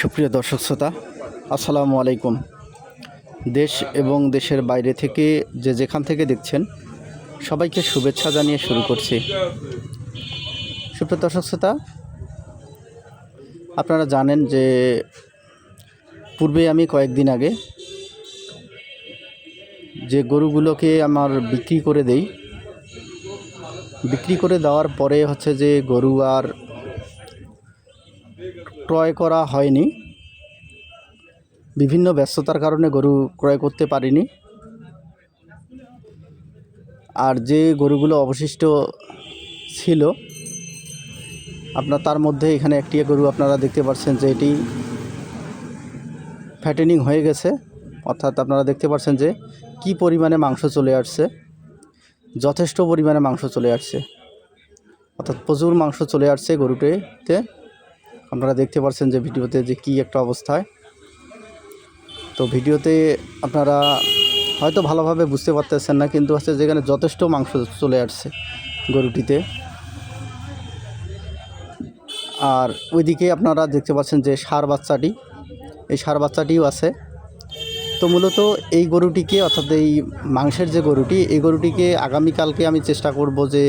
সুপ্রিয় দর্শক শ্রোতা, আসসালামু আলাইকুম। দেশ এবং দেশের বাইরে থেকে যে যেখান থেকে দেখছেন, সবাইকে শুভেচ্ছা জানিয়ে শুরু করছি। সুপ্রিয় দর্শক শ্রোতা, আপনারা জানেন যে পূর্বে আমি কয়েকদিন আগে যে গরুগুলোকে আমার বিক্রি করে দেই, বিক্রি করে দেওয়ার পরে হচ্ছে যে গরু আর ক্রয় করা হয়নি। বিভিন্ন ব্যস্ততার কারণে গরু ক্রয় করতে পারিনি। আর যে গরুগুলো অবশিষ্ট ছিল, আপনার তার মধ্যে এখানে একটি গরু আপনারা দেখতে পাচ্ছেন যে এটি ফ্যাটেনিং হয়ে গেছে। অর্থাৎ আপনারা দেখতে পাচ্ছেন যে কি পরিমাণে মাংস চলে আসছে, যথেষ্ট পরিমাণে মাংস চলে আসছে। অর্থাৎ প্রচুর মাংস চলে আসছে গরুটিতে। আপনারা দেখতে পাচ্ছেন যে ভিডিওতে যে কি একটা অবস্থায়। তো ভিডিওতে আপনারা হয়তো ভালোভাবে বুঝতে পারতেছেন না, কিন্তু হচ্ছে যেখানে যথেষ্ট মাংস চলে আসছে গরুটিতে। আর ওইদিকে আপনারা দেখতে পাচ্ছেন যে সার বাচ্চাটি, এই সার বাচ্চাটিও আছে। তো মূলত এই গরুটিকে, অর্থাৎ এই মাংসের যে গরুটি, এই গরুটিকে আগামীকালকে আমি চেষ্টা করব যে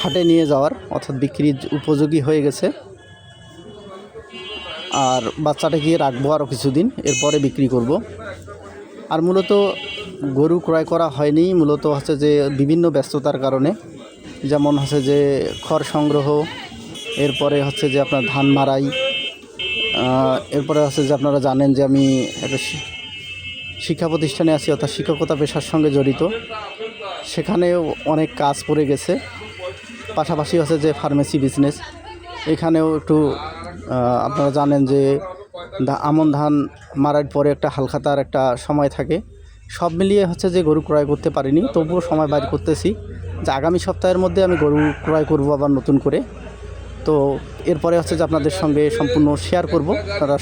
হাটে নিয়ে যাওয়ার, অর্থাৎ বিক্রির উপযোগী হয়ে গেছে। আর বাচ্চাটাকে রাখব আরও কিছুদিন, এরপরে বিক্রি করব। আর মূলত গরু ক্রয় করা হয়নি, মূলত হচ্ছে যে বিভিন্ন ব্যস্ততার কারণে। যেমন হচ্ছে যে খড় সংগ্রহ, এরপরে হচ্ছে যে আপনার ধান মারাই এরপরে হচ্ছে যে আপনারা জানেন যে আমি একটা শিক্ষা প্রতিষ্ঠানে আছি, অর্থাৎ শিক্ষকতা পেশার সঙ্গে জড়িত। সেখানেও অনেক কাজ পড়ে গেছে। পাশাপাশি হচ্ছে যে ফার্মেসি বিজনেস, এখানেও একটু আপনারা জানেন যে আমন ধান মারার পরে একটা হালখাতার একটা সময় থাকে। সব মিলিয়ে হচ্ছে যে গরু ক্রয় করতে পারিনি, তবুও সময় বাইর করতেছি। যে আগামী সপ্তাহের মধ্যে আমি গরু ক্রয় করব আবার নতুন করে। তো এরপরে হচ্ছে যে আপনাদের সঙ্গে সম্পূর্ণ শেয়ার করব। তারা